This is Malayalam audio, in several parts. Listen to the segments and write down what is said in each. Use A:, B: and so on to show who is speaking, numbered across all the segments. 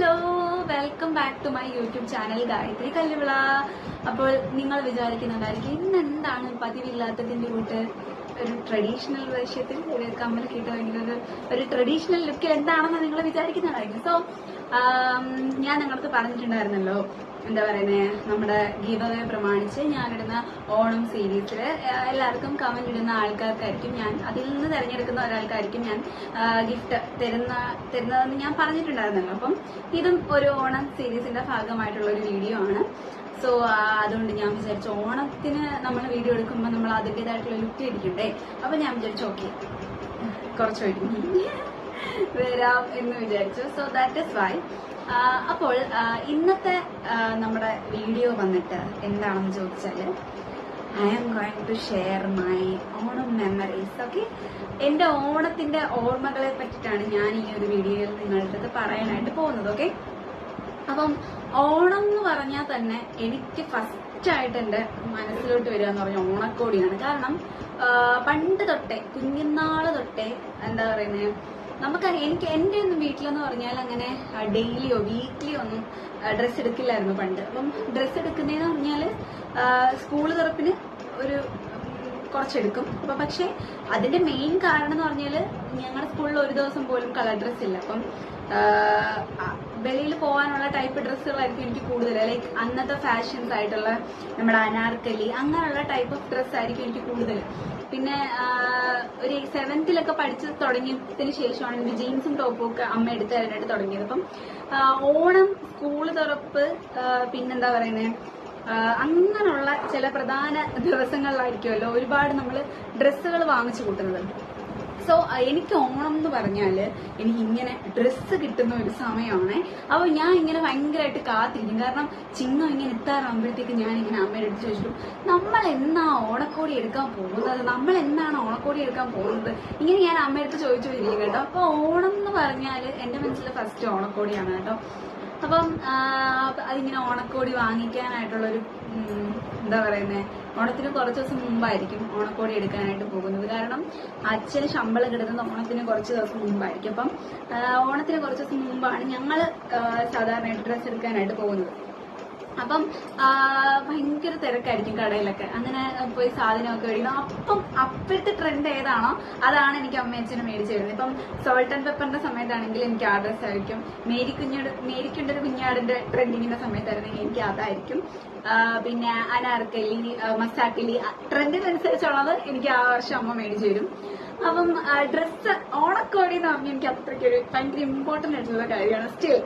A: Hello welcome back to my YouTube channel Gayathri Kalluvila അപ്പോൾ നിങ്ങൾ വിചാരിക്കുന്നുണ്ടായിരിക്കും ഇന്ന് എന്താണ് പതിവില്ലാത്തതിന്റെ കൂട്ട് ഒരു ട്രഡീഷണൽ വേഷ്യത്തിൽ ഒരു കമ്മൽ കിട്ടുമെങ്കിൽ ഒരു ഒരു ട്രഡീഷണൽ ലുക്ക് എന്താണെന്ന് നിങ്ങൾ വിചാരിക്കുന്നതായിരിക്കും സോ ഞാൻ നിങ്ങൾക്ക് പറഞ്ഞിട്ടുണ്ടായിരുന്നല്ലോ എന്താ പറയുന്നത് നമ്മുടെ ഗീതയെ പ്രമാണിച്ച് ഞാൻ ഇടുന്ന ഓണം സീരീസിൽ എല്ലാവർക്കും കമന്റ് ഇടുന്ന ആൾക്കാർക്കായിരിക്കും ഞാൻ അതിൽ നിന്ന് തിരഞ്ഞെടുക്കുന്ന ഒരാൾക്കായിരിക്കും ഞാൻ ഗിഫ്റ്റ് തരുന്ന തരുന്നതെന്ന് ഞാൻ പറഞ്ഞിട്ടുണ്ടായിരുന്നല്ലോ. അപ്പം ഇതും ഒരു ഓണം സീരീസിന്റെ ഭാഗമായിട്ടുള്ള ഒരു വീഡിയോ ആണ്. സോ അതുകൊണ്ട് ഞാൻ വിചാരിച്ചു ഓണത്തിന് നമ്മൾ വീഡിയോ എടുക്കുമ്പോൾ നമ്മൾ അതിന്റെതായിട്ടുള്ള ലുക്ക് ഇരിക്കണ്ടേ? അപ്പൊ ഞാൻ വിചാരിച്ചു ഓക്കെ കുറച്ച് ഒരുങ്ങി വരാം എന്ന് വിചാരിച്ചു. സോ ദാറ്റ് ഇസ് വൈ അപ്പോൾ ഇന്നത്തെ നമ്മുടെ വീഡിയോ വന്നിട്ട് എന്താണെന്ന് ചോദിച്ചാൽ I am going to share my Onam memories okay എന്റെ ഓണത്തിന്റെ ഓർമ്മകളെ പറ്റിയിട്ടാണ് ഞാൻ ഈ ഒരു വീഡിയോയിൽ നിങ്ങളുടെ പറയാനായിട്ട് പോകുന്നത് ഓക്കെ അപ്പം ഓണം എന്ന് പറഞ്ഞാൽ തന്നെ എനിക്ക് ഫസ്റ്റ് ആയിട്ട് എന്റെ മനസ്സിലോട്ട് വരിക എന്ന് പറഞ്ഞാൽ ഓണക്കോടിയാണ്. കാരണം പണ്ട് തൊട്ടേ കുഞ്ഞുനാൾ തൊട്ടേ എന്താ പറയുന്നത് നമുക്ക് എനിക്ക് എന്റെ ഒന്നും വീട്ടിലെന്ന് പറഞ്ഞാൽ അങ്ങനെ ഡെയിലിയോ വീക്ക്ലിയോ ഒന്നും ഡ്രസ്സ് എടുക്കില്ലായിരുന്നു പണ്ട്. അപ്പം ഡ്രസ്സ് എടുക്കുന്നതെന്ന് പറഞ്ഞാൽ സ്കൂൾ തുറപ്പിന് ഒരു കുറച്ചെടുക്കും. അപ്പൊ പക്ഷെ അതിന്റെ മെയിൻ കാരണം എന്ന് പറഞ്ഞാൽ ഞങ്ങളുടെ സ്കൂളിൽ ഒരു ദിവസം പോലും കളർ ഡ്രസ് ഇല്ല. അപ്പം വെളിയിൽ പോകാനുള്ള ടൈപ്പ് ഡ്രസ്സുകളായിരിക്കും എനിക്ക് കൂടുതൽ. ലൈക്ക് അന്നത്തെ ഫാഷൻസ് ആയിട്ടുള്ള നമ്മുടെ അനാർക്കലി അങ്ങനെയുള്ള ടൈപ്പ് ഓഫ് ഡ്രസ്സ് ആയിരിക്കും എനിക്ക് കൂടുതൽ. പിന്നെ ഒരു സെവൻത്തിലൊക്കെ പഠിച്ചു തുടങ്ങിയതിന് ശേഷമാണ് എനിക്ക് ജീൻസും ടോപ്പും ഒക്കെ അമ്മ എടുത്ത് തരാനായിട്ട് തുടങ്ങിയത്. അപ്പം ഓണം സ്കൂൾ തുറപ്പ് പിന്നെന്താ പറയുന്നത് അങ്ങനെയുള്ള ചില പ്രധാന ദിവസങ്ങളിലായിരിക്കുമല്ലോ ഒരുപാട് നമ്മൾ ഡ്രസ്സുകൾ വാങ്ങിച്ചു കൂട്ടുന്നത്. സോ എനിക്ക് ഓണം എന്ന് പറഞ്ഞാൽ എനിക്ക് ഇങ്ങനെ ഡ്രസ്സ് കിട്ടുന്ന ഒരു സമയമാണ്. അപ്പൊ ഞാൻ ഇങ്ങനെ ഭയങ്കരമായിട്ട് കാത്തിരിക്കും. കാരണം ചിങ്ങം ഇങ്ങനെ എത്താറാകുമ്പോഴത്തേക്ക് ഞാൻ ഇങ്ങനെ അമ്മയുടെ അടുത്ത് ചോദിച്ചു നമ്മൾ എന്നാ ഓണക്കോടി എടുക്കാൻ പോകുന്നത്? നമ്മൾ എന്നാണ് ഓണക്കോടി എടുക്കാൻ പോകുന്നത്? ഇങ്ങനെ ഞാൻ അമ്മയുടെ അടുത്ത് ചോദിച്ചു വരികയും കേട്ടോ. അപ്പൊ ഓണം എന്ന് പറഞ്ഞാൽ എന്റെ മനസ്സിൽ ഫസ്റ്റ് ഓണക്കോടിയാണ് കേട്ടോ. അപ്പം അതിങ്ങനെ ഓണക്കോടി വാങ്ങിക്കാനായിട്ടുള്ളൊരു എന്താ പറയുന്നത് ഓണത്തിന് കുറച്ച് ദിവസം മുമ്പായിരിക്കും ഓണക്കോടി എടുക്കാനായിട്ട് പോകുന്നത്. കാരണം അച്ഛൻ ശമ്പളം കിടക്കുന്നത് ഓണത്തിന് കുറച്ച് ദിവസം മുമ്പായിരിക്കും. അപ്പം ഓണത്തിന് കുറച്ച് ദിവസം മുമ്പാണ് ഞങ്ങൾ സാധാരണ ഡ്രസ്സ് എടുക്കാനായിട്ട് പോകുന്നത്. അപ്പം ഭയങ്കര തിരക്കായിരിക്കും കടയിലൊക്കെ. അങ്ങനെ പോയി സാധനമൊക്കെ മേടിക്കണം. അപ്പം അപ്പോഴത്തെ ട്രെൻഡ് ഏതാണോ അതാണ് എനിക്ക് അമ്മയച്ഛനും മേടിച്ചു തരുന്നത്. ഇപ്പം സോൾട്ട് ആൻഡ് പെപ്പറിന്റെ സമയത്താണെങ്കിൽ എനിക്ക് ആ ഡ്രസ് ആയിരിക്കും. മേരി കുഞ്ഞാട് മേരിക്കുണ്ട് ഒരു കുഞ്ഞാടിന്റെ ട്രെൻഡിങ്ങിന്റെ സമയത്തായിരുന്നെങ്കിൽ എനിക്ക് അതായിരിക്കും. പിന്നെ അനാർക്കലി മസാക്കലി ട്രെൻഡിനനുസരിച്ചുള്ളത് എനിക്ക് ആ വർഷം അമ്മ മേടിച്ചു തരും. അപ്പം ഡ്രസ്സ് ഓണക്കോടി എന്ന് പറഞ്ഞാൽ എനിക്ക് അത്രയ്ക്കൊരു ഭയങ്കര ഇമ്പോർട്ടന്റ് ആയിട്ടുള്ള കാര്യമാണ്. സ്റ്റിൽ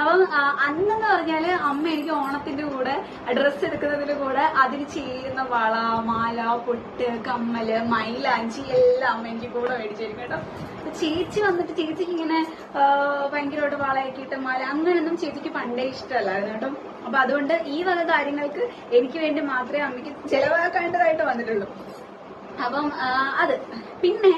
A: അപ്പം അന്നെന്ന് പറഞ്ഞാൽ അമ്മ എനിക്ക് ഓണത്തിന്റെ കൂടെ ഡ്രസ്സ് എടുക്കുന്നതിന്റെ കൂടെ അതിന് ചേരുന്ന വള മാല പൊട്ട് കമ്മൽ മൈലാഞ്ചി എല്ലാം അമ്മ എനിക്ക് കൂടെ മേടിച്ചിരിക്കും കേട്ടോ. ചേച്ചി വന്നിട്ട് ചേച്ചിക്ക് ഇങ്ങനെ ഭയങ്കരമായിട്ട് വളയാക്കിയിട്ട് മാല അങ്ങനെയൊന്നും ചേച്ചിക്ക് പണ്ടേ ഇഷ്ടമല്ലായിരുന്നു കേട്ടോ. അപ്പൊ അതുകൊണ്ട് ഈ വക കാര്യങ്ങൾക്ക് എനിക്ക് വേണ്ടി മാത്രമേ അമ്മയ്ക്ക് ചെലവാക്കേണ്ടതായിട്ട് വന്നിട്ടുള്ളൂ. അപ്പം അത്. പിന്നെ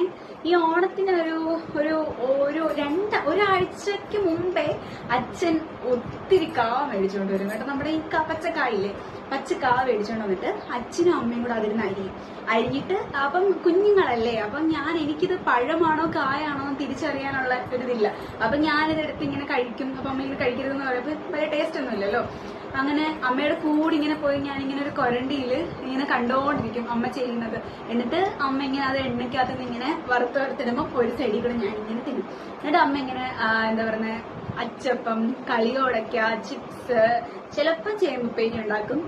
A: ഈ ഓണത്തിന് ഒരു ഒരു ഒരു രണ്ട് ഒരാഴ്ചക്ക് മുമ്പേ അച്ഛൻ ഒത്തിരി കാ മേടിച്ചുകൊണ്ട് വരും. കേട്ടോ നമ്മുടെ ഈ കപ്പച്ചക്കായില്ലേ? പച്ചക്കായില്ലേ പച്ചക്കാ മേടിച്ചോണ്ട് വന്നിട്ട് അച്ഛനും അമ്മയും കൂടെ അതിരുന്ന് അരിയും അരിഞ്ഞിട്ട് അപ്പം കുഞ്ഞുങ്ങളല്ലേ അപ്പം ഞാൻ എനിക്കിത് പഴമാണോ കായാണോ എന്ന് തിരിച്ചറിയാനുള്ള ഒരിതില്ല. അപ്പം അപ്പൊ ഞാനിതെടുത്ത് ഇങ്ങനെ കഴിക്കും അപ്പൊ അമ്മ ഇങ്ങനെ കഴിക്കരുതെന്ന് പറയുമ്പോൾ വലിയ ടേസ്റ്റ് ഒന്നും ഇല്ലല്ലോ. അങ്ങനെ അമ്മയുടെ കൂടെ ഇങ്ങനെ പോയി ഞാൻ ഇങ്ങനെ ഒരു കൊരണ്ടിയിൽ ഇങ്ങനെ കണ്ടോണ്ടിരിക്കും അമ്മ ചെയ്യുന്നത്. എന്നിട്ട് അമ്മ ഇങ്ങനെ അത് എണ്ണയ്ക്കകത്ത് നിന്ന് ഇങ്ങനെ വറുത്ത് വറുത്തിടുമ്പോൾ ഒരു കൂടെ ഞാൻ ഇങ്ങനെ തിന്നും. എന്നിട്ട് അമ്മ ഇങ്ങനെ എന്താ പറയുന്നത് അച്ചപ്പം കളിയോടക്ക ചിപ്സ് ചിലപ്പം ചേമ്പുപ്പേരി ഉണ്ടാക്കും.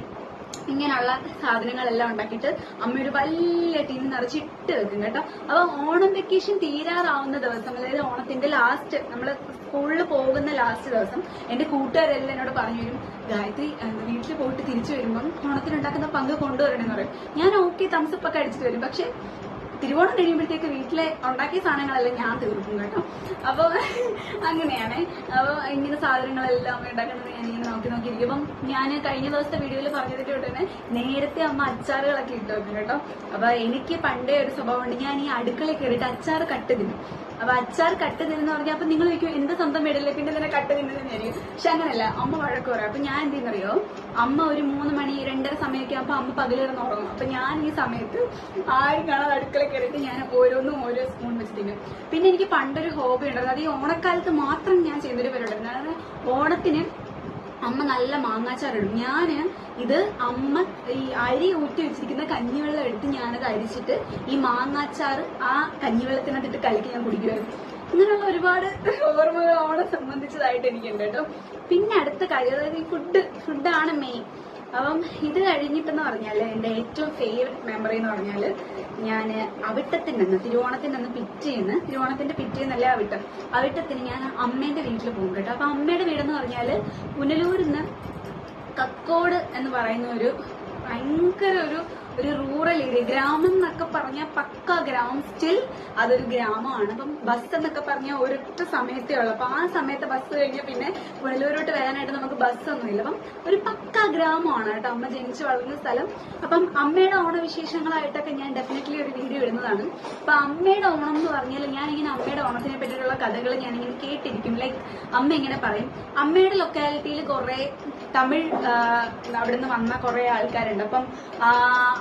A: ഇങ്ങനെയുള്ള സാധനങ്ങളെല്ലാം ഉണ്ടാക്കിയിട്ട് അമ്മ ഒരു വലിയ ടീം നിറച്ചിട്ട് വെക്കും കേട്ടോ. അപ്പൊ ഓണം വെക്കേഷൻ തീരാറാവുന്ന ദിവസം അതായത് ഓണത്തിന്റെ ലാസ്റ്റ് നമ്മൾ സ്കൂളിൽ പോകുന്ന ലാസ്റ്റ് ദിവസം എന്റെ കൂട്ടുകാരെല്ലാം എന്നോട് പറഞ്ഞു വരും ഗായത്രി വീട്ടിൽ പോയിട്ട് തിരിച്ചു വരുമ്പം ഓണത്തിനുണ്ടാക്കുന്ന പങ്ക് കൊണ്ടുവരണമെന്ന് പറയും. ഞാൻ ഓക്കെ തംസപ്പൊക്കെ അടിച്ചിട്ട് വരും. പക്ഷെ തിരുവോണം കഴിയുമ്പോഴത്തേക്ക് വീട്ടിലെ ഉണ്ടാക്കിയ സാധനങ്ങളെല്ലാം ഞാൻ തീർക്കും കേട്ടോ. അപ്പൊ അങ്ങനെയാണ്. അപ്പൊ ഇങ്ങനെ സാധനങ്ങളെല്ലാം ഉണ്ടാക്കുന്നത് ഞാൻ ഇങ്ങനെ നോക്കി നോക്കിയിരിക്കും. അപ്പം ഞാൻ കഴിഞ്ഞ ദിവസത്തെ വീഡിയോയിൽ പറഞ്ഞതിന്റെ കൂടെ തന്നെ നേരത്തെ അമ്മ അച്ചാറുകളൊക്കെ ഇട്ട് കേട്ടോ. അപ്പൊ എനിക്ക് പണ്ടേ ഒരു സ്വഭാവമുണ്ട്. ഞാൻ ഈ അടുക്കളയിൽ കയറിയിട്ട് അച്ചാർ കട്ട് തിന്നും. അപ്പൊ അച്ചാർ കട്ട് നിന്ന് പറഞ്ഞാൽ അപ്പൊ നിങ്ങൾ ചോദിക്കും എന്ത് സ്വന്തം വീടല്ലേ? പിന്നെ തന്നെ കട്ട് നിന്ന് തിന്നതെന്നായിരിക്കും പക്ഷെ അങ്ങനല്ല അമ്മ വഴക്ക് പറയും. അപ്പൊ ഞാൻ എന്ത് ചെയ്യുന്നറിയോ? അമ്മ ഒരു മൂന്ന് മണി രണ്ടര സമയമൊക്കെ ആകുമ്പോ അമ്മ പകലിരുന്ന് ഉറങ്ങും. അപ്പൊ ഞാൻ ഈ സമയത്ത് ആരും കാണാതെ അടുക്കള കയറിയിട്ട് ഞാൻ ഓരോന്നും ഓരോ സ്പൂൺ വെച്ച് തിന്നും പിന്നെ എനിക്ക് പണ്ടൊരു ഹോബി ഉണ്ടായിരുന്നു. അത് ഈ ഓണക്കാലത്ത് മാത്രം ഞാൻ ചെയ്യുന്നൊരു പരിപാടി അതായത് ഓണത്തിന് അമ്മ നല്ല മാങ്ങാച്ചാറിടും ഞാൻ ഇത് അമ്മ ഈ അരി ഊറ്റി വെച്ചിരിക്കുന്ന കഞ്ഞിവെള്ളം എടുത്ത് ഞാനത് അരിച്ചിട്ട് ഈ മാങ്ങാച്ചാറ് ആ കഞ്ഞിവെള്ളത്തിനകത്തിട്ട് കലക്കി ഞാൻ കുടിക്കുമായിരുന്നു. ഇങ്ങനെയുള്ള ഒരുപാട് ഓർമ്മകൾ അവളെ സംബന്ധിച്ചതായിട്ട് എനിക്കുണ്ട് കേട്ടോ. പിന്നെ അടുത്ത കാര്യം അതായത് ഈ ഫുഡ് ഫുഡാണ് മെയിൻ അപ്പം ഇത് കഴിഞ്ഞിട്ടെന്ന് പറഞ്ഞാൽ എന്റെ ഏറ്റവും ഫേവററ്റ് മെമ്മറി എന്ന് പറഞ്ഞാൽ ഞാൻ അവിട്ടത്തിന്റെ അന്ന് പിറ്റേന്ന് തിരുവോണത്തിന്റെ പിറ്റേന്നല്ല അവിട്ടം. അവിട്ടത്തിന് ഞാൻ അമ്മേന്റെ വീട്ടിൽ പോകും കേട്ടോ. അപ്പൊ അമ്മയുടെ വീടെന്ന് പറഞ്ഞാൽ പുനലൂരിൽ നിന്ന് കക്കോട് എന്ന് പറയുന്ന ഒരു ഭയങ്കര ഒരു ഒരു റൂറൽ ഏരിയ ഗ്രാമം എന്നൊക്കെ പറഞ്ഞാൽ പക്ക ഗ്രാമം. സ്റ്റിൽ അതൊരു ഗ്രാമമാണ്. അപ്പം ബസ് എന്നൊക്കെ പറഞ്ഞാൽ ഒരൊറ്റ സമയത്തേ ഉള്ളൂ. അപ്പൊ ആ സമയത്ത് ബസ് കഴിഞ്ഞാൽ പിന്നെ പുനലൂരോട്ട് വരാനായിട്ട് നമുക്ക് ബസ് ഒന്നുമില്ല അപ്പം ഒരു പക്ക ഗ്രാമമാണ് കേട്ടോ. അമ്മ ജനിച്ചു വളർന്ന സ്ഥലം. അപ്പം അമ്മയുടെ ഓണവിശേഷങ്ങളായിട്ടൊക്കെ ഞാൻ ഡെഫിനറ്റ്ലി ഒരു വീഡിയോ ഇടുന്നതാണ്. അപ്പൊ അമ്മയുടെ ഓണം എന്ന് പറഞ്ഞാൽ ഞാനിങ്ങനെ അമ്മയുടെ ഓണത്തിനെ പറ്റിയിട്ടുള്ള കഥകൾ ഞാനിങ്ങനെ കേട്ടിരിക്കും. ലൈക്ക് അമ്മ ഇങ്ങനെ പറയും. അമ്മയുടെ ലൊക്കാലിറ്റിയിൽ കുറെ തമിഴ് ആ, അവിടുന്ന് വന്ന കുറെ ആൾക്കാരുണ്ട്. അപ്പം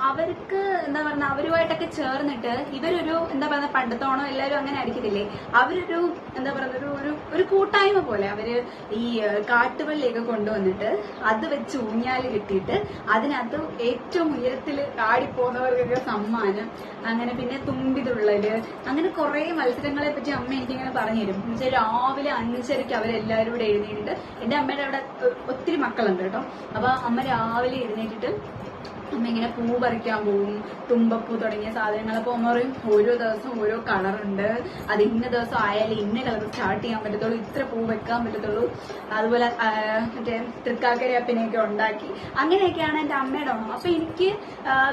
A: അവർക്ക് എന്താ പറയുക അവരുമായിട്ടൊക്കെ ചേർന്നിട്ട് ഇവരൊരു എന്താ പറയുക പണ്ടത്തോണോ എല്ലാവരും അങ്ങനെ ആയിരിക്കത്തില്ലേ അവരൊരു എന്താ പറയുക ഒരു ഒരു ഒരു കൂട്ടായ്മ പോലെ അവർ ഈ കാട്ടുവള്ളിയൊക്കെ കൊണ്ടുവന്നിട്ട് അത് വെച്ച് ഊഞ്ഞാൽ കിട്ടിയിട്ട് അതിനകത്ത് ഏറ്റവും ഉയരത്തിൽ ആടിപ്പോകുന്നവർക്കൊക്കെ സമ്മാനം അങ്ങനെ പിന്നെ തുമ്പിതുള്ളൽ അങ്ങനെ കുറെ മത്സരങ്ങളെ പറ്റി അമ്മ എനിക്കിങ്ങനെ പറഞ്ഞു തരും രാവിലെ അഞ്ചരയ്ക്ക് അവരെല്ലാവരും കൂടെ എഴുതിയിട്ടുണ്ട് എന്റെ അമ്മയുടെ അവിടെ ഒത്തിരി ഒത്തിരി മക്കളുണ്ട് കേട്ടോ. അപ്പൊ അമ്മ രാവിലെ എഴുന്നേറ്റിട്ട് അമ്മ ഇങ്ങനെ പൂ പറിക്കാൻ പോകും തുമ്പപ്പൂ തുടങ്ങിയ സാധനങ്ങൾ അപ്പൊ അമ്മ പറയും ഓരോ ദിവസം ഓരോ കളറുണ്ട് അത് ഇന്ന ദിവസം ആയാലും ഇന്ന കളർ സ്റ്റാർട്ട് ചെയ്യാൻ പറ്റത്തുള്ളൂ. ഇത്ര പൂ വെക്കാൻ പറ്റത്തുള്ളൂ. അതുപോലെ മറ്റേ തൃക്കാക്കര അപ്പിനെയൊക്കെ ഉണ്ടാക്കി. അങ്ങനെയൊക്കെയാണ് എന്റെ അമ്മയുടെ ഓണം. അപ്പൊ എനിക്ക്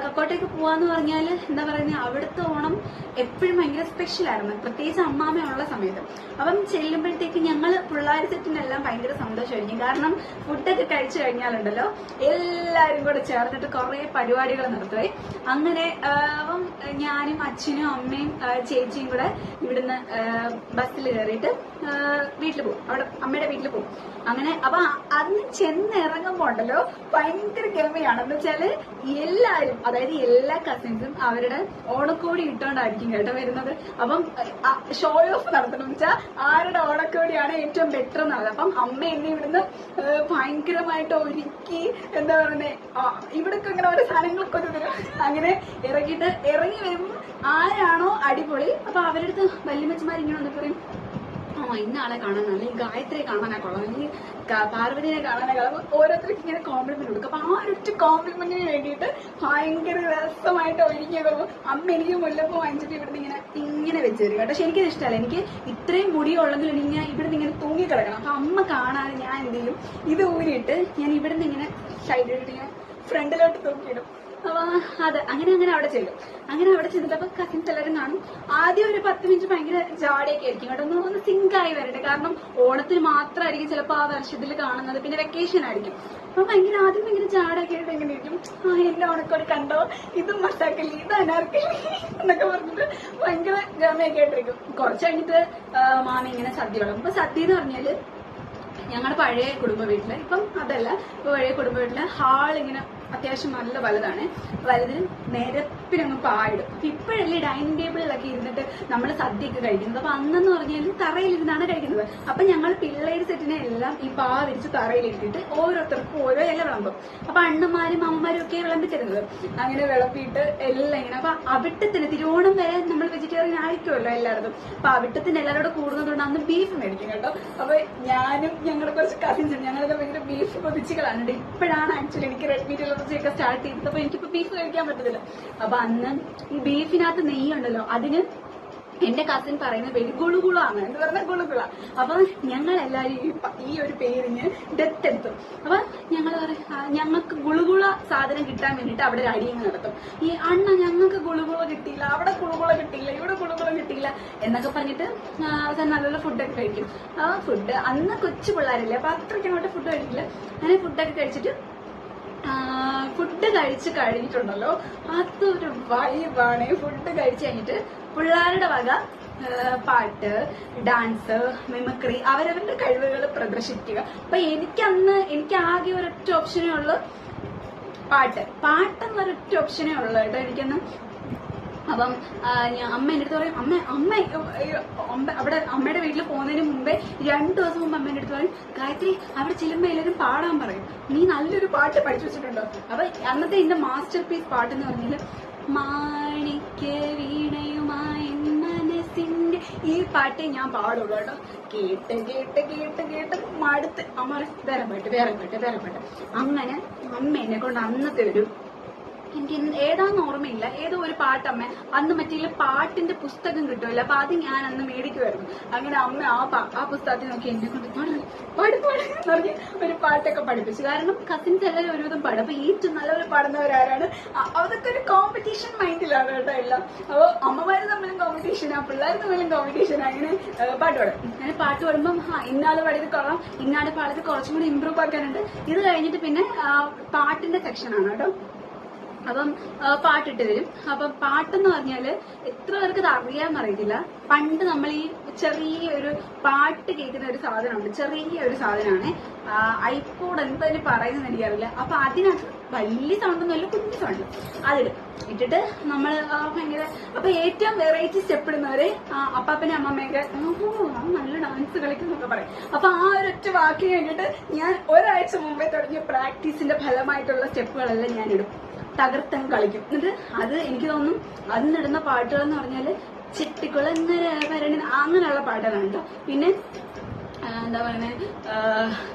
A: കക്കോട്ടേക്ക് പോവാന്ന് പറഞ്ഞാൽ എന്താ പറയുന്നത് അവിടുത്തെ ഓണം എപ്പോഴും ഭയങ്കര സ്പെഷ്യൽ ആയിരുന്നു. പ്രത്യേകിച്ച് അമ്മാമ്മയുള്ള സമയത്ത്. അപ്പം ചെല്ലുമ്പോഴത്തേക്ക് ഞങ്ങൾ പിള്ളേർ സെറ്റിനെല്ലാം ഭയങ്കര സന്തോഷമായിരിക്കും. കാരണം ഫുഡൊക്കെ കഴിച്ചു കഴിഞ്ഞാലുണ്ടല്ലോ എല്ലാവരും കൂടെ ചേർന്നിട്ട് കുറെ പരിപാടികൾ നടത്തുവേ. അങ്ങനെ അപ്പം ഞാനും അച്ഛനും അമ്മയും ചേച്ചിയും കൂടെ ഇവിടുന്ന് ബസ്സിൽ കയറിയിട്ട് വീട്ടിൽ പോകും. അവിടെ അമ്മയുടെ വീട്ടിൽ പോകും. അങ്ങനെ അപ്പൊ അന്ന് ചെന്ന് ഇറങ്ങുമ്പോ ഉണ്ടല്ലോ ഭയങ്കര ഗമയാണ് എന്ന് വെച്ചാൽ എല്ലാരും അതായത് എല്ലാ കസിൻസും അവരുടെ ഓണക്കോടി ഇട്ടോണ്ടായിരിക്കും കേട്ടോ വരുന്നത്. അപ്പം ഷോ ഓഫ് നടത്തണം. എന്ന് വെച്ചാൽ ആരുടെ ഓണക്കോടിയാണ് ഏറ്റവും ബെറ്റർ എന്നുള്ളത് അപ്പം അമ്മ എന്നെ ഇവിടുന്ന് ഭയങ്കരമായിട്ട് ഒരുക്കി എന്താ പറയുന്നത് ഇവിടൊക്കെ ഇങ്ങനെ ഓരോ സാധനങ്ങളൊക്കെ ഒന്ന് തരും. അങ്ങനെ ഇറങ്ങിയിട്ട് ഇറങ്ങി വരുമ്പോൾ ആരാണോ അടിപൊളി. അപ്പൊ അവരുടെ അടുത്ത് വല്യമ്മച്ചമാർ ഇങ്ങനെ വന്നിട്ട് പറയും ആ ഇന്ന ആളെ കാണാൻ അല്ലെങ്കിൽ ഗായത്രിയെ കാണാനാ കൊള്ളാം. അല്ലെങ്കിൽ പാർവതിയെ കാണാനാ കൊള്ളാം. ഓരോരുത്തർക്ക് ഇങ്ങനെ കോംപ്ലിമെന്റ് കൊടുക്കും. അപ്പൊ ആ ഒരൊറ്റ കോംപ്ലിമെന്റിന് വേണ്ടിയിട്ട് ഭയങ്കര രസമായിട്ട് ഒരുക്കിയൊക്കെ അമ്മ എനിക്ക് മുല്ലപ്പൂ വാങ്ങിച്ചിട്ട് ഇവിടുന്ന് ഇങ്ങനെ ഇങ്ങനെ വെച്ച് തരും കേട്ടോ. ശരിക്കും ഇഷ്ടമല്ല. എനിക്ക് ഇത്രയും മുടിയുള്ളെങ്കിൽ ഞാൻ ഇവിടുന്ന് ഇങ്ങനെ തൂങ്ങി കിടക്കണം അപ്പൊ അമ്മ കാണാതെ ഞാൻ എന്ത് ചെയ്യും? ഇത് ഊരിയിട്ട് ഞാൻ ഇവിടുന്ന് ഇങ്ങനെ സൈഡിലിട്ട് ഇങ്ങനെ ഫ്രണ്ടിലോട്ട് തൂക്കിയിടും അപ്പൊ അതെ അങ്ങനെ അങ്ങനെ അവിടെ ചെല്ലും. അങ്ങനെ അവിടെ ചെന്നിട്ട് അപ്പൊ കസിൻസ് എല്ലാവരും കാണും. ആദ്യം ഒരു പത്ത് മിനിറ്റ് ഭയങ്കര ജാടിയൊക്കെ ആയിരിക്കും. കേട്ടോ ഒന്ന് ഒന്ന് സിങ്ക് ആയി വരട്ടെ. കാരണം ഓണത്തിന് മാത്രമായിരിക്കും ചിലപ്പോൾ ആ വർഷത്തിൽ കാണുന്നത്. പിന്നെ വെക്കേഷൻ ആയിരിക്കും. അപ്പൊ ഭയങ്കര ആദ്യം ഭയങ്കര ജാടൊക്കെ ആയിട്ട് എങ്ങനെ ഇരിക്കും. ആ എന്റെ ഓണക്കോടി കണ്ടോ? ഇത് മസാക്കല്ലി ഇത് അനാർക്കല്ലി എന്നൊക്കെ പറഞ്ഞിട്ട് ഭയങ്കര ഗമയൊക്കെ ആയിട്ടിരിക്കും കുറച്ച് കഴിഞ്ഞിട്ട് മാമി ഇങ്ങനെ സദ്യ വളം അപ്പൊ സദ്യ എന്ന് പറഞ്ഞാൽ ഞങ്ങളുടെ പഴയ കുടുംബ വീട്ടിൽ ഇപ്പം അതല്ല പഴയ കുടുംബ വീട്ടിൽ ഹാൾ ഇങ്ങനെ അത്യാവശ്യം നല്ല വലുതാണ്. വലുത് നിരപ്പിനങ്ങ് അപ്പൊ ഇപ്പോഴല്ലേ ഡൈനിങ് ടേബിളിലൊക്കെ ഇരുന്നിട്ട് നമ്മൾ സദ്യയൊക്കെ കഴിക്കുന്നത്. അപ്പൊ അന്നെന്ന് പറഞ്ഞാൽ തറയിലിരുന്നാണ് കഴിക്കുന്നത്. അപ്പൊ ഞങ്ങൾ പിള്ളേർ സെറ്റിനെ എല്ലാം ഈ പാ വിരിച്ച് തറയിലിട്ടിട്ട് ഓരോരുത്തർക്കും ഓരോ ഇല വിളമ്പും. അപ്പൊ അണ്ണന്മാരും അമ്മമാരും ഒക്കെ വിളമ്പി തരുന്നത് അങ്ങനെ വിളമ്പിയിട്ട് എല്ലാം ഇങ്ങനെ. അപ്പൊ അവിട്ടത്തിന് തിരുവോണം വരെ നമ്മൾ വെജിറ്റേറിയൻ ആയിരിക്കുമല്ലോ എല്ലായിടത്തും. അപ്പൊ അവിട്ടത്തിന് എല്ലാവരോടും കൂടുന്നതുകൊണ്ട് അന്ന് ബീഫ് മേടിക്കും കേട്ടോ. അപ്പൊ ഞാനും ഞങ്ങളുടെ കുറച്ച് കസിൻസും ഞങ്ങളൊക്കെ ഭയങ്കര ബീഫ് കൊതിച്ചുകളാണ്. കേട്ടോ. ഇപ്പോഴാണ് ആക്ച്വലി എനിക്ക് റെഡ് ഒക്കെ സ്റ്റാർട്ട് ചെയ്തത് അപ്പൊ എനിക്കിപ്പോ ബീഫ് കഴിക്കാൻ പറ്റത്തില്ല. അപ്പൊ അന്ന് ഈ ബീഫിനകത്ത് നെയ്യുണ്ടല്ലോ അതിന് എന്റെ കസിൻ പറയുന്ന പേര് ഗുളുകുളാണ് എന്ന്. പറഞ്ഞ ഗുളുകുള അപ്പൊ ഞങ്ങൾ എല്ലാരും ഈ ഒരു പേരിന് ഡെത്ത് എടുത്തു. അപ്പൊ ഞങ്ങൾ ഞങ്ങൾക്ക് ഗുളുകുള സാധനം കിട്ടാൻ വേണ്ടിട്ട് അവിടെ ഒരു അടിയങ്ങ് നടത്തും. ഈ അണ്ണ ഞങ്ങൾക്ക് ഗുളുകുള കിട്ടിയില്ല. അവിടെ ഗുളുകുള കിട്ടിയില്ല. ഇവിടെ ഗുളുകുള കിട്ടിയില്ല. എന്നൊക്കെ പറഞ്ഞിട്ട് അവസാനം നല്ല ഫുഡൊക്കെ കഴിക്കും. ആ ഫുഡ് അന്ന് കൊച്ചു പിള്ളേരല്ലേ അപ്പൊ അത്രയ്ക്ക് അങ്ങോട്ട് ഫുഡ് കഴിക്കില്ല അങ്ങനെ ഫുഡൊക്കെ കഴിച്ചിട്ട് ഫുഡ് കഴിച്ച് കഴിഞ്ഞിട്ടുണ്ടല്ലോ. അതൊരു വൈബാണ് ഫുഡ് കഴിച്ച് കഴിഞ്ഞിട്ട് പിള്ളേരുടെ വക പാട്ട് ഡാൻസ് മിമിക്രി അവരവരുടെ കഴിവുകൾ പ്രദർശിപ്പിക്കുക. അപ്പൊ എനിക്കന്ന് എനിക്ക് ആകെ ഒരൊറ്റ ഓപ്ഷനേ ഉള്ളൂ പാട്ട്. പാട്ടെന്ന് ഒരൊറ്റ ഓപ്ഷനേ ഉള്ളൂ. കേട്ടോ എനിക്കന്ന് അപ്പം അമ്മ എന്റെ അടുത്ത് പറയും അമ്മ അമ്മ അവിടെ അമ്മയുടെ വീട്ടിൽ പോകുന്നതിന് മുമ്പേ രണ്ടു ദിവസം മുമ്പ് അമ്മേന്റെ അടുത്ത് പറയും ഗായത്രി അവിടെ ചെല്ലുമ്പോൾ എല്ലാവരും പാടാൻ പറയും. നീ നല്ലൊരു പാട്ട് പഠിച്ചു വെച്ചിട്ടുണ്ടോ? അപ്പൊ അന്നത്തെ എന്റെ മാസ്റ്റർ പീസ് പാട്ട് എന്ന് പറഞ്ഞാൽ മാണിക്യ വീണയുമായി മനസ്സിന്റെ ഈ പാട്ട് ഞാൻ പാടുള്ളൂ കേട്ടോ. കേട്ട് കേട്ട് കേട്ട് കേട്ട് മടുത്ത് അമ്മ വേറെ പാട്ട് വേറെ പാട്ട് വേറെ പാട്ട്. അങ്ങനെ അമ്മ എന്നെ കൊണ്ട് അന്നത്തെ ഒരു എനിക്ക് ഏതാന്ന് ഓർമ്മയില്ല. ഏതോ ഒരു പാട്ടമ്മ അന്ന് മറ്റേ പാട്ടിന്റെ പുസ്തകം കിട്ടുമല്ലോ. അപ്പൊ അത് ഞാൻ അന്ന് മേടിക്കുമായിരുന്നു അങ്ങനെ അമ്മ ആ ആ പുസ്തകത്തിൽ നോക്കി എന്നെ കൊണ്ട് പാട് പാട് പാട് എന്ന് പറഞ്ഞ് ഒരു പാട്ടൊക്കെ പഠിപ്പിച്ചു. കാരണം കസിൻസ് എല്ലാവരും ഒരുവിധം പാടും. അപ്പൊ ഏറ്റവും നല്ലൊരു പാടുന്നവരാരാണ്? അതൊക്കെ ഒരു കോമ്പറ്റീഷൻ മൈൻഡിലാണ് കേട്ടോ എല്ലാം. അപ്പൊ അമ്മമാര് തമ്മിലും കോമ്പറ്റീഷനാ പിള്ളേർ തമ്മിലും കോമ്പറ്റീഷൻ അങ്ങനെ പാട്ട് പാടും. അങ്ങനെ പാട്ട് പാടുമ്പം ഇന്നാൾ പാടിയത് കൊള്ളാം. ഇന്നാൾ പാടിയത് കുറച്ചും കൂടി ഇമ്പ്രൂവ് ആക്കാനുണ്ട്. ഇത് കഴിഞ്ഞിട്ട് പിന്നെ പാട്ടിന്റെ സെക്ഷനാണ് കേട്ടോ. അപ്പം പാട്ടിട്ട് വരും. അപ്പം പാട്ടെന്ന് പറഞ്ഞാൽ എത്ര പേർക്ക് അറിയാൻ അറിയത്തില്ല പണ്ട് നമ്മൾ ഈ ചെറിയ ഒരു പാട്ട് കേൾക്കുന്ന ഒരു സാധനമുണ്ട്. ചെറിയ ഒരു സാധനമാണ് ഐപോഡ് എന്തതിന് പറയുന്നത് എനിക്കറിയില്ല. അപ്പൊ അതിനകത്ത് വലിയ സൗണ്ട് നല്ല കുഞ്ഞു സൗണ്ട്. അതിടും. ഇട്ടിട്ട് നമ്മൾ ഭയങ്കര അപ്പൊ ഏറ്റവും വെറൈറ്റി സ്റ്റെപ്പ് ഇടുന്നവരെ ആ, അപ്പാപ്പനെ അമ്മമ്മയൊക്കെ നല്ല ഡാൻസ് കളിക്കുന്നൊക്കെ പറയും. അപ്പൊ ആ ഒരൊറ്റ വാക്ക് കഴിഞ്ഞിട്ട് ഞാൻ ഒരാഴ്ച മുമ്പേ തുടങ്ങിയ പ്രാക്ടീസിന്റെ ഫലമായിട്ടുള്ള സ്റ്റെപ്പുകളെല്ലാം ഞാൻ ഇടും. തകർത്തങ്ങ് കളിക്കും. എന്നിട്ട് അത് എനിക്ക് തോന്നുന്നു നടന്ന പാട്ടുകൾ എന്ന് പറഞ്ഞാൽ ചിട്ടിക്കുളന്നര ഭരണി അങ്ങനെയുള്ള പാട്ടുകളാണ് കേട്ടോ. പിന്നെ എന്താ പറയുന്നത്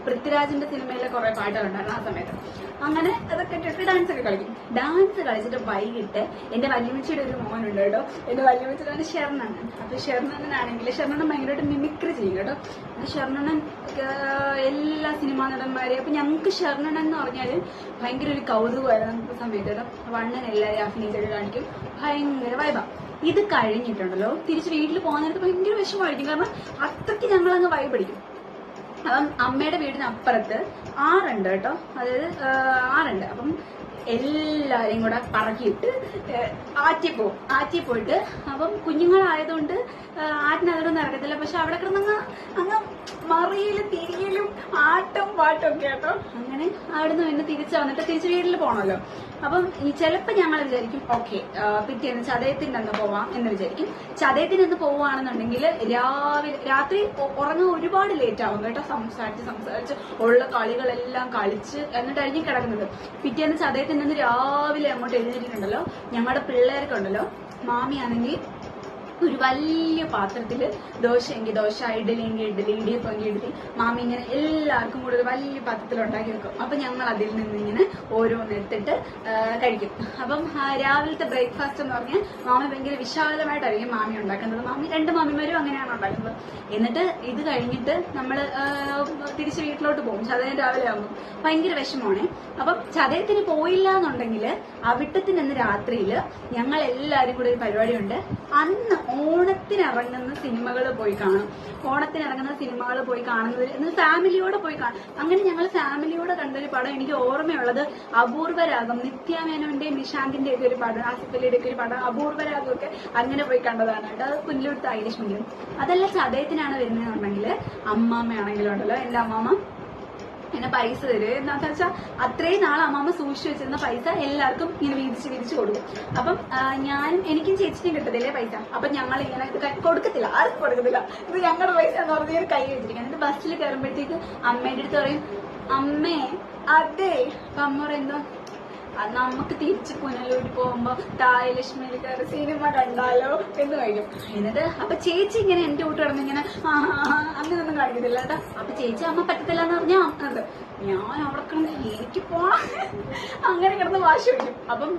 A: പൃഥ്വിരാജിന്റെ സിനിമയിലെ കുറെ പാട്ടുകളുണ്ടായിരുന്നു ആ സമയത്ത്. അങ്ങനെ അതൊക്കെ ഇട്ടിട്ട് ഡാൻസ് ഒക്കെ കളിക്കും. ഡാൻസ് കളിച്ചിട്ട് വൈകിട്ട് എന്റെ വല്യമ്മച്ചിയുടെ ഒരു മോനുണ്ട് കേട്ടോ. എന്റെ വല്യമ്മച്ചിയുടെ ഷെർണൻ അപ്പൊ ഷെർണനാണെങ്കിൽ ഷെർണൻ ഭയങ്കരമായിട്ട് മിമിക്രി ചെയ്യും കേട്ടോ. ഷെർണൻ എല്ലാ സിനിമാ നടന്മാരെയും അപ്പൊ ഞങ്ങൾക്ക് ഷെർണൻ എന്ന് പറഞ്ഞാൽ ഭയങ്കര ഒരു കൗതുകമായിരുന്നു നമുക്ക് സമയത്ത് കേട്ടോ. വണ്ണൻ എല്ലാവരെയും അഭിനയിച്ചിട്ട് കാണിക്കും. ഭയങ്കര വൈബ ഇത് കഴിഞ്ഞിട്ടുണ്ടല്ലോ. തിരിച്ച് വീട്ടിൽ പോകാൻ നേരത്ത് ഭയങ്കര വിഷമമായിരിക്കും. കാരണം അത്രയ്ക്ക് ഞങ്ങൾ അങ്ങ് വൈബടിക്കും അപ്പം അമ്മയുടെ വീടിന് അപ്പുറത്ത് ആറുണ്ട് കേട്ടോ. അതായത് ആറുണ്ട്. അപ്പം എല്ലാരെയും കൂടെ പറക്കിയിട്ട് ആറ്റി പോവും ആറ്റി പോയിട്ട്. അപ്പം കുഞ്ഞുങ്ങളായതുകൊണ്ട് ആറ്റിനകത്തൊന്നും ഇറക്കത്തില്ല പക്ഷെ അവിടെ കിടന്നങ്ങ് അങ്ങ് മറിയിലും തിരിയലും ആട്ടം പാട്ടും കേട്ടോ അങ്ങനെ അവിടുന്ന് പിന്നെ തിരിച്ചു വന്നിട്ട് തിരിച്ചു വീട്ടിൽ പോണല്ലോ. അപ്പം ഈ ചിലപ്പോ ഞങ്ങൾ വിചാരിക്കും ഓക്കെ പിറ്റേന്ന് ചതയത്തിന്റെ അന്ന് പോവാം എന്ന് വിചാരിക്കും. ചതയത്തിന്റെ അന്ന് പോവുകയാണെന്നുണ്ടെങ്കിൽ രാവിലെ രാത്രി ഉറങ്ങാൻ ഒരുപാട് ലേറ്റ് ആവും കേട്ടോ. സംസാരിച്ച് സംസാരിച്ച് ഉള്ള കളികളെല്ലാം കളിച്ച് എന്നിട്ടായിരിക്കും കിടക്കുന്നത്. പിറ്റേന്ന് ചതയത്തിന്റെ അന്ന് രാവിലെ അങ്ങോട്ട് എഴുതിയിട്ടുണ്ടല്ലോ ഞങ്ങളുടെ പിള്ളേർക്കുണ്ടല്ലോ മാമിയാണെങ്കിൽ ഒരു വലിയ പാത്രത്തിൽ ദോശ എങ്കിൽ ദോശ ഇഡലി എങ്കിൽ ഇഡലി ഇടിയപ്പം എങ്കിൽ ഇഡലി മാമി ഇങ്ങനെ എല്ലാവർക്കും കൂടെ ഒരു വലിയ പാത്രത്തിൽ ഉണ്ടാക്കി വെക്കും. അപ്പൊ ഞങ്ങൾ അതിൽ നിന്ന് ഇങ്ങനെ ഓരോന്ന് എടുത്തിട്ട് കഴിക്കും. അപ്പം രാവിലത്തെ ബ്രേക്ക്ഫാസ്റ്റ് എന്ന് പറഞ്ഞാൽ മാമി ഭയങ്കര വിശാലമായിട്ടായിരിക്കും മാമി ഉണ്ടാക്കുന്നത്. മാമി രണ്ട് മാമിമാരും അങ്ങനെയാണ് ഉണ്ടാക്കുന്നത്. എന്നിട്ട് ഇത് കഴിഞ്ഞിട്ട് നമ്മൾ തിരിച്ച് വീട്ടിലോട്ട് പോകും. ചതയം രാവിലെ ആകുമ്പോൾ ഭയങ്കര വിഷമമാണ്. അപ്പം ചതയത്തിന് പോയില്ല എന്നുണ്ടെങ്കിൽ അവിട്ടത്തിന് രാത്രിയിൽ ഞങ്ങൾ എല്ലാവരും കൂടി ഒരു പരിപാടിയുണ്ട്. അന്ന് ഓണത്തിന് ഇറങ്ങുന്ന സിനിമകൾ പോയി കാണും. ഓണത്തിന് ഇറങ്ങുന്ന സിനിമകൾ പോയി കാണുന്നത് എന്ന് ഫാമിലിയോടെ പോയി കാണും. അങ്ങനെ ഞങ്ങൾ ഫാമിലിയോടെ കണ്ടൊരു പടം എനിക്ക് ഓർമ്മയുള്ളത് അപൂർവരാഗം. നിത്യാമേനോന്റെയും നിഷാന്തിന്റെ ഒക്കെ ഒരു പടം ആസിഫലിയുടെ ഒക്കെ ഒരു പടം. അപൂർവരാഗം ഒക്കെ അങ്ങനെ പോയി കണ്ടതാണ്. കേട്ടോ അത് പുല്ലുടുത്ത് ഐരിഷ് മീഡിയം അതല്ല ചതയത്തിനാണ് വരുന്നതെന്നുണ്ടെങ്കിൽ അമ്മാമ്മയാണെങ്കിലും ഉണ്ടല്ലോ. എന്റെ അമ്മാമ്മ എന്നെ പൈസ തരും. എന്താണെന്ന് വെച്ചാൽ അത്രയും നാൾ അമ്മാമ്മ സൂക്ഷിച്ചു വെച്ചിരുന്ന പൈസ എല്ലാവർക്കും ഇങ്ങനെ വീതിച്ച് വീതിച്ച് കൊടുക്കും. അപ്പം ഞാൻ എനിക്കും ചേച്ചിക്കും കിട്ടത്തില്ലേ പൈസ? അപ്പൊ ഞങ്ങൾ ഇങ്ങനെ ഇത് കൊടുക്കത്തില്ല. ആർക്കും കൊടുക്കത്തില്ല. ഇത് ഞങ്ങളുടെ പൈസ എന്ന് പറഞ്ഞ ഒരു കൈ വെച്ചിരിക്കും. എന്നിട്ട് ബസ്സിൽ കയറുമ്പോഴത്തേക്ക് അമ്മേന്റെ അടുത്ത് പറയും അമ്മേ അതെ. അപ്പൊ അമ്മ പറയുമ്പോ അത് നമുക്ക് തിരിച്ച് പുനലൂർ പോകുമ്പോ തായലക്ഷ്മിയിൽ കയറി സിനിമ കണ്ടാലോ എന്ന് കഴിക്കും എന്നിട്ട് അപ്പൊ ചേച്ചി ഇങ്ങനെ എന്റെ കൂട്ട് ഇങ്ങനെ ആ, ഒന്നും കാണിക്കത്തില്ല കേട്ടോ. അപ്പൊ ചേച്ചി അമ്മ പറ്റത്തില്ല എന്ന് പറഞ്ഞാ? അത്. ഞാൻ അവിടെ കിടന്ന് എനിക്ക് പോണം. അങ്ങനെ കിടന്ന് വാശി വയ്ക്കും അപ്പം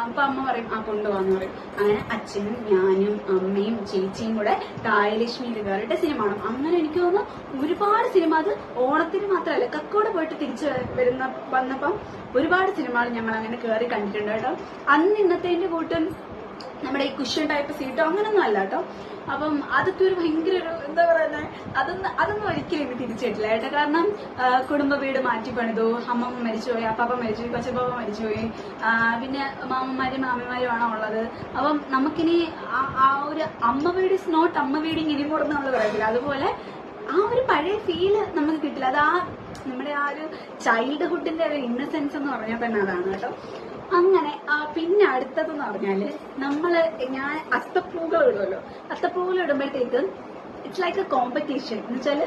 A: അപ്പൊ അമ്മ പറയും ആ കൊണ്ടുപോകാന്ന് പറയും. അങ്ങനെ അച്ഛനും ഞാനും അമ്മയും ചേച്ചിയും കൂടെ തായലക്ഷ്മിയിൽ കയറിയിട്ട് സിനിമ കാണും അങ്ങനെ എനിക്ക് തോന്നുന്നു ഒരുപാട് സിനിമ അത് ഓണത്തിന് മാത്രമല്ല കക്കോട് പോയിട്ട് തിരിച്ചു വരുന്ന വന്നപ്പം ഒരുപാട് സിനിമകൾ ഞങ്ങൾ അങ്ങനെ കയറി കണ്ടിട്ടുണ്ട് കേട്ടോ. അന്ന് ഇന്നത്തെ കൂട്ടും നമ്മുടെ ഈ കുഷ്യൻ ടൈപ്പ് സീറ്റോ അങ്ങനൊന്നും അല്ല കേട്ടോ അപ്പം അതൊക്കെ ഒരു ഭയങ്കര ഒരു എന്താ പറയുന്നത് അതൊന്നും അതൊന്നും ഒരിക്കലും എനിക്ക് തിരിച്ചിട്ടില്ല കേട്ടോ. കാരണം കുടുംബ വീട് മാറ്റി പണിതു അമ്മമ്മ മരിച്ചുപോയി അപ്പാപ്പ മരിച്ചുപോയി കൊച്ചപ്പാപ്പ മരിച്ചുപോയി. പിന്നെ മാമന്മാരും മാമിമാരുമാണോ ഉള്ളത്. അപ്പം നമുക്കിനി ആ- ഒരു അമ്മ വീട് ഇസ് നോട്ട് അമ്മ വീടിങ് ഇനിമോർ നമ്മൾ പറയത്തില്ല. അതുപോലെ ആ ഒരു പഴയ ഫീൽ നമുക്ക് കിട്ടില്ല. അത് ആ നമ്മുടെ ആ ഒരു ചൈൽഡ്ഹുഡിന്റെ ഒരു ഇന്നസെൻസ് എന്ന് പറഞ്ഞാൽ തന്നെ അതാണ് കേട്ടോ. അങ്ങനെ പിന്നെ അടുത്തതെന്ന് പറഞ്ഞാൽ നമ്മൾ ഞാൻ അത്തപ്പൂകൾ ഇടുമല്ലോ അത്തപ്പൂകൾ ഇടുമ്പോഴത്തേക്ക് ഇറ്റ്സ് ലൈക്ക് എ കോമ്പറ്റീഷൻ എന്ന് വെച്ചാൽ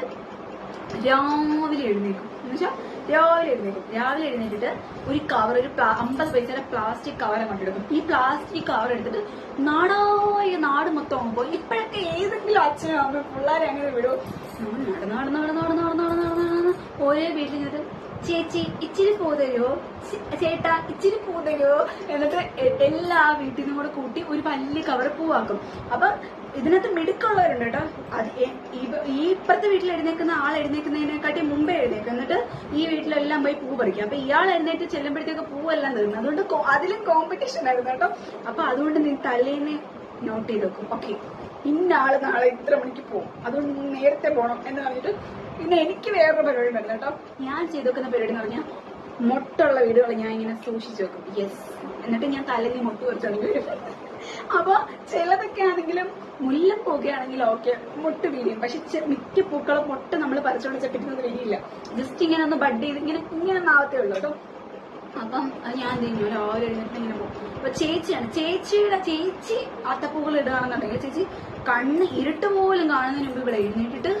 A: രാവിലെ എഴുന്നേക്കും എന്ന് വെച്ചാൽ രാവിലെ എഴുന്നേക്കും രാവിലെ എഴുന്നേറ്റിട്ട് ഒരു കവർ ഒരു അമ്പത് പൈസയുടെ പ്ലാസ്റ്റിക് കവർ കൊണ്ടെടുക്കും ഈ പ്ലാസ്റ്റിക് കവർ എടുത്തിട്ട് നാടായ നാട് മൊത്തം ആകുമ്പോൾ ഇപ്പോഴൊക്കെ ഏതെങ്കിലും അച്ഛനും അമ്മ പിള്ളേരെ അങ്ങനെ വിടും നമ്മൾ നടന്ന് നടന്ന് നടന്ന് നടന്ന് നടന്ന് ഒരേ വീട്ടിൽ ചെന്നിട്ട് ചേച്ചി ഇച്ചിരി പോതരോ ചേട്ടാ ഇച്ചിരി പോതരോ എന്നിട്ട് എല്ലാ വീട്ടിൽ കൂടെ കൂട്ടി ഒരു വലിയ കവർ പൂവാക്കും. അപ്പം ഇതിനകത്ത് മിടുക്കുള്ളവരുണ്ട് കേട്ടോ. അത് ഈ ഇപ്പുറത്തെ വീട്ടിൽ എഴുന്നേക്കുന്ന ആൾ എഴുന്നേക്കുന്നതിനെക്കാട്ടി മുമ്പേ എഴുന്നേക്കും എന്നിട്ട് ഈ വീട്ടിലെല്ലാം പോയി പൂ പറിക്കും. അപ്പൊ ഇയാൾ എഴുന്നേറ്റ് ചെല്ലുമ്പോഴത്തേക്ക് പൂവെല്ലാം തീർന്നു. അതുകൊണ്ട് അതിലും കോമ്പറ്റീഷൻ ആയിരുന്നു കേട്ടോ. അപ്പൊ അതുകൊണ്ട് നീ തലേനെ നോട്ട് ചെയ്ത് വെക്കും. ഓക്കെ ഇന്ന ആൾ നാളെ ഇത്ര മണിക്ക് പോകും അതുകൊണ്ട് നേരത്തെ പോകണം എന്ന് പറഞ്ഞിട്ട് പിന്നെ എനിക്ക് വേറൊരു പരിപാടി ഉണ്ടല്ലോ കേട്ടോ. ഞാൻ ചെയ്തു വെക്കുന്ന പരിപാടി എന്ന് പറഞ്ഞാൽ മൊട്ടുള്ള വീടുകൾ ഞാൻ ഇങ്ങനെ സൂക്ഷിച്ചു വെക്കും. യെസ് എന്നിട്ട് ഞാൻ തലയിൽ മൊട്ട് കുറച്ചാണെങ്കിൽ വരും. അപ്പൊ ചിലതൊക്കെ ആണെങ്കിലും മുല്ലപ്പൂക്കെ ആണെങ്കിൽ ഓക്കെ മുട്ട് വീഴും. പക്ഷെ മിക്ക പൂക്കളും മുട്ട് നമ്മൾ പറിച്ചോണ്ട് ചെപ്പിക്കുന്നത് വീരിയില്ല ജസ്റ്റ് ഇങ്ങനെ ഒന്ന് ബഡ് ചെയ്ത് ഇങ്ങനെ ഇങ്ങനെ നാവത്തേ ഉള്ളൂ കേട്ടോ. അപ്പം ഞാൻ ഒരു രാവിലെ എഴുന്നേറ്റ് ഇങ്ങനെ പോകും. അപ്പൊ ചേച്ചിയാണ്. ചേച്ചിയുടെ ചേച്ചി അത്തപ്പൂക്കൾ ഇടുകയാണെന്നുണ്ടെങ്കിൽ ചേച്ചി കണ്ണ് ഇരുട്ട് പോലും കാണുന്നതിന് മുമ്പ് ഇവിടെ എഴുന്നേറ്റിട്ട്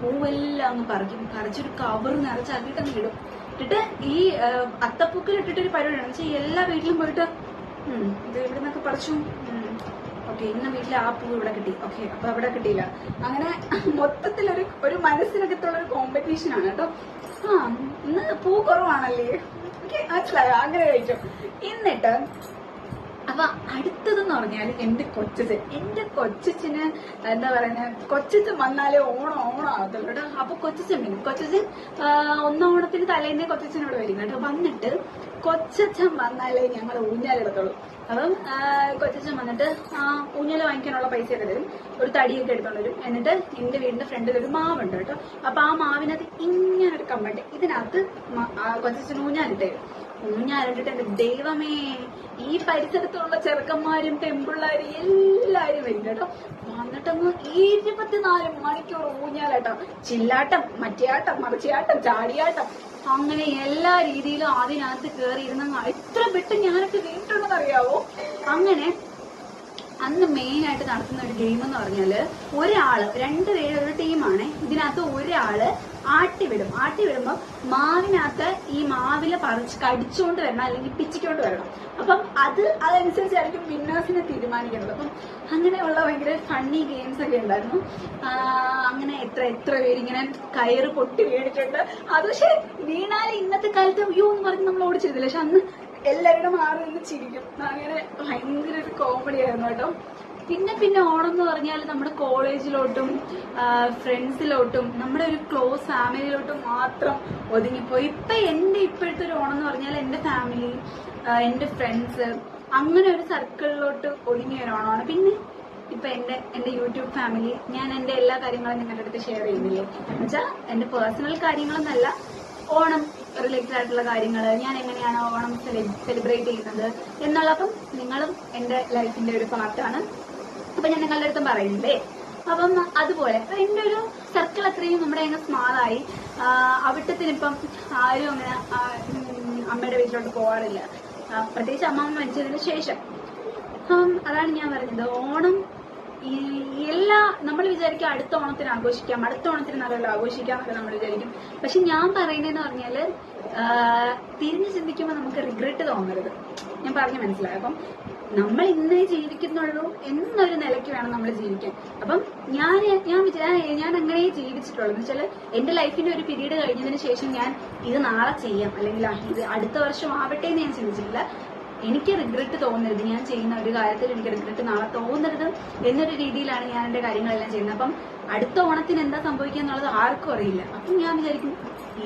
A: പൂവെല്ലാം അങ്ങ് പറിക്കും. പറിച്ചൊരു കവർ നിറച്ചാക്കിയിട്ട് അങ്ങ് ഇടും. ഇട്ടിട്ട് ഈ ആ, അത്തപ്പൂക്കൾ ഇട്ടിട്ട് ഒരു പരിപാടിയാണ് വെച്ചാൽ എല്ലാ വീട്ടിലും പോയിട്ട് ഇത് ഇവിടെ നിന്നൊക്കെ പറിച്ചു? ഓക്കെ ഇന്ന വീട്ടിലെ ആ പൂ ഇവിടെ കിട്ടി. ഓക്കെ അപ്പൊ അവിടെ കിട്ടിയില്ല. അങ്ങനെ മൊത്തത്തിൽ ഒരു മനസ്സിനകത്തുള്ള ഒരു കോമ്പറ്റീഷൻ ആണ് കേട്ടോ. ആ ഇന്ന് പൂ കുറവാണല്ലേ? ഓക്കെ മനസ്സിലായോ? അങ്ങനെ കഴിച്ചു എന്നിട്ട് അപ്പൊ അടുത്തതെന്ന് പറഞ്ഞാൽ എന്റെ കൊച്ചച്ചൻ എന്റെ കൊച്ചച്ചന് എന്താ പറയുന്നത് കൊച്ചച്ചൻ വന്നാലേ ഓണം ഓണം ആകത്തുള്ളൂ കേട്ടോ. അപ്പൊ കൊച്ചച്ചൻ വരും കൊച്ചച്ചൻ ആ, ഒന്നാം ഓണത്തിന് തലേന്നേ കൊച്ചച്ചനോട് വരും കേട്ടോ. വന്നിട്ട് കൊച്ചച്ചൻ വന്നാലേ ഞങ്ങൾ ഊഞ്ഞാലെടുത്തോളൂ അപ്പം കൊച്ചച്ഛൻ വന്നിട്ട് ആ ഊഞ്ഞാൽ വാങ്ങിക്കാനുള്ള പൈസയൊക്കെ തരും. ഒരു തടിയൊക്കെ എടുത്തോണ്ട് വരും. എന്നിട്ട് എന്റെ വീടിന്റെ ഫ്രണ്ടിൽ ഒരു മാവുണ്ട് കേട്ടോ. അപ്പൊ ആ മാവിനകത്ത് ഇങ്ങനെ ഒരു കമ്പണ്ട്. ഇതിനകത്ത് മ- ആ ഊഞ്ഞാലിട്ടിട്ട് എന്റെ ദൈവമേ ഈ പരിസരത്തുള്ള ചെറുക്കന്മാരും പെമ്പിള്ളാരും എല്ലാരും വരും കേട്ടോ. വന്നിട്ടങ്ങ് ഇരുപത്തിനാല് മണിക്കൂർ ഊഞ്ഞാലാട്ടം. ചില്ലാട്ടം മറ്റേയാട്ടം മറിച്ചയാട്ടം ചാടിയാട്ടം. അങ്ങനെ എല്ലാ രീതിയിലും അതിനകത്ത് കയറി ഇരുന്ന എത്ര വിട്ട് ഞാനൊക്കെ വീട്ടുണ്ടെന്ന് അറിയാവോ അങ്ങനെ അന്ന് മെയിൻ ആയിട്ട് നടത്തുന്ന ഒരു ഗെയിം എന്ന് പറഞ്ഞാൽ ഒരാൾ രണ്ട് പേര് ഒരു ടീമാണ്. ഇതിനകത്ത് ഒരാൾ ആട്ടി വിടും ആട്ടി വിടുമ്പോ മാവിനകത്ത് ഈ മാവില പറിച്ച് കടിച്ചുകൊണ്ട് വരണം അല്ലെങ്കിൽ പിച്ചിക്കൊണ്ട് വരണം. അപ്പം അത് അതനുസരിച്ചായിരിക്കും വിന്നേഴ്സിനെ തീരുമാനിക്കുന്നത്. അപ്പം അങ്ങനെയുള്ള ഭയങ്കര ഫണ്ണി ഗെയിംസ് ഒക്കെ ഉണ്ടായിരുന്നു. അങ്ങനെ എത്ര എത്ര പേരിങ്ങനെ കയറ് പൊട്ടി വീണിട്ടുണ്ട്. അത് പക്ഷെ വീണാൽ ഇന്നത്തെ കാലത്ത് അയ്യോ എന്ന് പറഞ്ഞ് നമ്മൾ ഓടിച്ചിരുന്നില്ല പക്ഷെ അന്ന് എല്ലാവരുടെ മാറി നിന്ന് ചിരിക്കും. അങ്ങനെ ഭയങ്കര ഒരു കോമഡി ആയിരുന്നു കേട്ടോ. പിന്നെ പിന്നെ ഓണം എന്ന് പറഞ്ഞാൽ നമ്മുടെ കോളേജിലോട്ടും ഫ്രണ്ട്സിലോട്ടും നമ്മുടെ ഒരു ക്ലോസ് ഫാമിലിയിലോട്ടും മാത്രം ഒതുങ്ങിപ്പോയി. ഇപ്പൊ എന്റെ ഇപ്പോഴത്തെ ഒരു ഓണം എന്ന് പറഞ്ഞാൽ എന്റെ ഫാമിലി എന്റെ ഫ്രണ്ട്സ് അങ്ങനെ ഒരു സർക്കിളിലോട്ട് ഒതുങ്ങിയ ഒരു ഓണമാണ്. പിന്നെ ഇപ്പൊ എന്റെ എന്റെ യൂട്യൂബ് ഫാമിലി ഞാൻ എന്റെ എല്ലാ കാര്യങ്ങളും നിങ്ങളുടെ അടുത്ത് ഷെയർ ചെയ്യുന്നില്ലേ? എന്നുവെച്ചാൽ എന്റെ പേഴ്സണൽ കാര്യങ്ങളൊന്നല്ല ഓണം റിലേറ്റഡ് ആയിട്ടുള്ള കാര്യങ്ങൾ ഞാൻ എങ്ങനെയാണ് ഓണം സെലിബ്രേറ്റ് ചെയ്യുന്നത് എന്നുള്ളപ്പം നിങ്ങളും എന്റെ ലൈഫിന്റെ ഒരു പാർട്ടാണ് അപ്പൊ ഞാൻ നിങ്ങളുടെ അടുത്തും പറയുന്നില്ലേ അപ്പം അതുപോലെ എന്റെ ഒരു സർക്കിൾ അത്രയും നമ്മുടെ അങ്ങ് സ്മാളായി അവിട്ടത്തിനിപ്പം ആരും അങ്ങനെ അമ്മയുടെ വീട്ടിലോട്ട് പോകാറില്ല പ്രത്യേകിച്ച് അമ്മ മരിച്ചതിന് ശേഷം. അപ്പം അതാണ് ഞാൻ പറഞ്ഞത്. ഓണം ഈ എല്ലാ നമ്മൾ വിചാരിക്കും അടുത്ത ഓണത്തിന് ആഘോഷിക്കാം അടുത്ത ഓണത്തിന് നല്ല ആഘോഷിക്കാം എന്നൊക്കെ നമ്മൾ വിചാരിക്കും. പക്ഷെ ഞാൻ പറയുന്നതെന്ന് പറഞ്ഞാൽ തിരിഞ്ഞു ചിന്തിക്കുമ്പോൾ നമുക്ക് റിഗ്രറ്റ് തോന്നരുത്. ഞാൻ പറഞ്ഞു മനസ്സിലായി? അപ്പം നമ്മൾ ഇന്നേ ജീവിക്കുന്നുള്ളൂ എന്നൊരു നിലയ്ക്ക് വേണം നമ്മൾ ജീവിക്കാൻ. അപ്പം ഞാൻ ഞാൻ ഞാൻ അങ്ങനെ ജീവിച്ചിട്ടുള്ളൂ. എന്ന് വെച്ചാൽ എന്റെ ലൈഫിന്റെ ഒരു പീരീഡ് കഴിഞ്ഞതിന് ശേഷം ഞാൻ ഇത് നാളെ ചെയ്യാം. അല്ലെങ്കിൽ ഇത് അടുത്ത വർഷം ആവട്ടെ എന്ന് ഞാൻ ചിന്തിച്ചിട്ടില്ല. എനിക്ക് റിഗ്രറ്റ് തോന്നരുത്. ഞാൻ ചെയ്യുന്ന ഒരു കാര്യത്തിൽ എനിക്ക് റിഗ്രറ്റ് നാളെ തോന്നരുത് എന്നൊരു രീതിയിലാണ് ഞാൻ എന്റെ കാര്യങ്ങളെല്ലാം ചെയ്യുന്നത്. അപ്പം അടുത്ത ഓണത്തിന് എന്താ സംഭവിക്കുക എന്നുള്ളത് ആർക്കും അറിയില്ല. അപ്പം ഞാൻ വിചാരിക്കും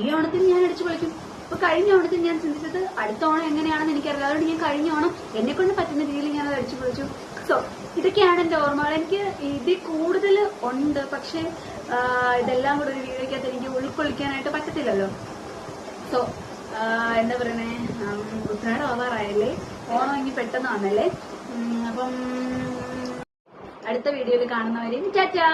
A: ഈ ഓണത്തിന് ഞാൻ അടിച്ചു പൊളിക്കും. അപ്പൊ കഴിഞ്ഞ ഓണത്തിന് ഞാൻ ചിന്തിച്ചത് അടുത്ത ഓണം എങ്ങനെയാണെന്ന് എനിക്കറിയില്ല. അതുകൊണ്ട് ഞാൻ കഴിഞ്ഞ ഓണം എന്നെ കൊണ്ട് പറ്റുന്ന രീതിയിൽ ഞാൻ അത് അടിച്ചു പൊളിച്ചു. സോ ഇതൊക്കെയാണ് എന്റെ ഓർമ്മകൾ. എനിക്ക് ഇതിൽ കൂടുതൽ ഉണ്ട്. പക്ഷെ ഇതെല്ലാം കൂടെ ഒരു വീഡിയോക്കകത്ത് എനിക്ക് ഉൾക്കൊള്ളിക്കാനായിട്ട് പറ്റത്തില്ലല്ലോ. സോ എന്താ പറയണേ? ഉത്രാടം ഓവറായല്ലേ ഓണം ഇനി പെട്ടെന്ന് വന്നല്ലേ അപ്പം അടുത്ത വീഡിയോയിൽ കാണുന്നവരെ ടാറ്റാ!